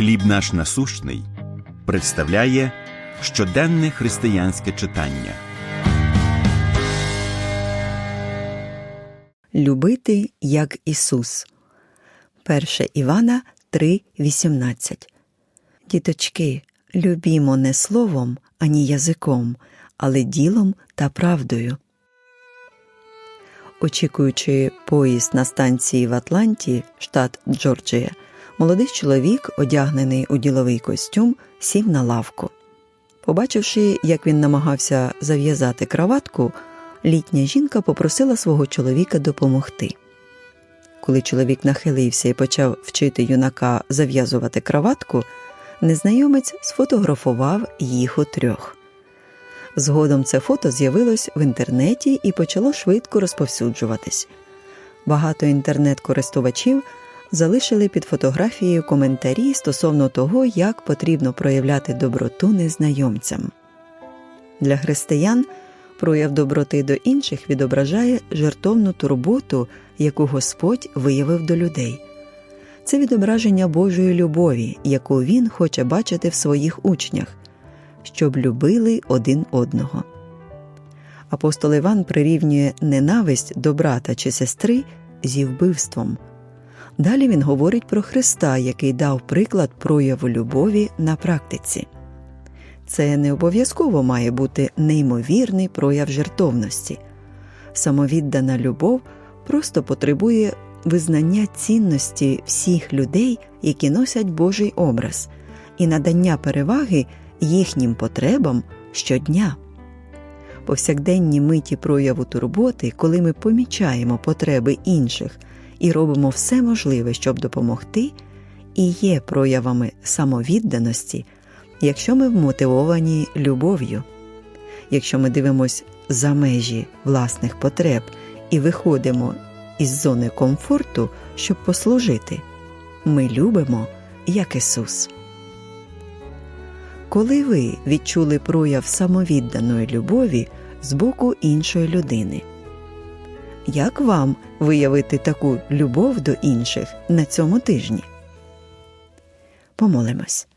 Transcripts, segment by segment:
Хліб наш насущний представляє щоденне християнське читання. Любити як Ісус. 1 Івана 3:18. Діточки, любімо не словом, ані язиком, але ділом та правдою. Очікуючи поїзд на станції в Атланті, штат Джорджія, молодий чоловік, одягнений у діловий костюм, сів на лавку. Побачивши, як він намагався зав'язати краватку, літня жінка попросила свого чоловіка допомогти. Коли чоловік нахилився і почав вчити юнака зав'язувати краватку, незнайомець сфотографував їх у трьох. Згодом це фото з'явилось в інтернеті і почало швидко розповсюджуватись. Багато інтернет-користувачів залишили під фотографією коментарі стосовно того, як потрібно проявляти доброту незнайомцям. Для християн прояв доброти до інших відображає жертовну турботу, яку Господь виявив до людей. Це відображення Божої любові, яку Він хоче бачити в своїх учнях, щоб любили один одного. Апостол Іван прирівнює ненависть до брата чи сестри зі вбивством. Далі він говорить про Христа, який дав приклад прояву любові на практиці. Це не обов'язково має бути неймовірний прояв жертовності. Самовіддана любов просто потребує визнання цінності всіх людей, які носять Божий образ, і надання переваги їхнім потребам щодня. Повсякденні миті прояву турботи, коли ми помічаємо потреби інших і робимо все можливе, щоб допомогти, і є проявами самовідданості, якщо ми вмотивовані любов'ю, якщо ми дивимося за межі власних потреб і виходимо із зони комфорту, щоб послужити, ми любимо як Ісус. Коли ви відчули прояв самовідданої любові з боку іншої людини, як вам виявити таку любов до інших на цьому тижні? Помолимось.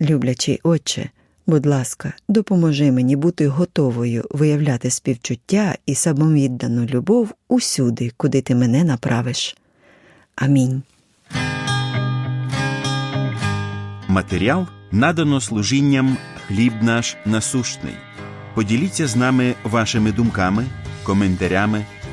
Люблячий Отче, будь ласка, допоможи мені бути готовою виявляти співчуття і самовіддану любов усюди, куди ти мене направиш. Амінь. Матеріал надано служінням Хліб наш насущний. Поділіться з нами вашими думками, коментарями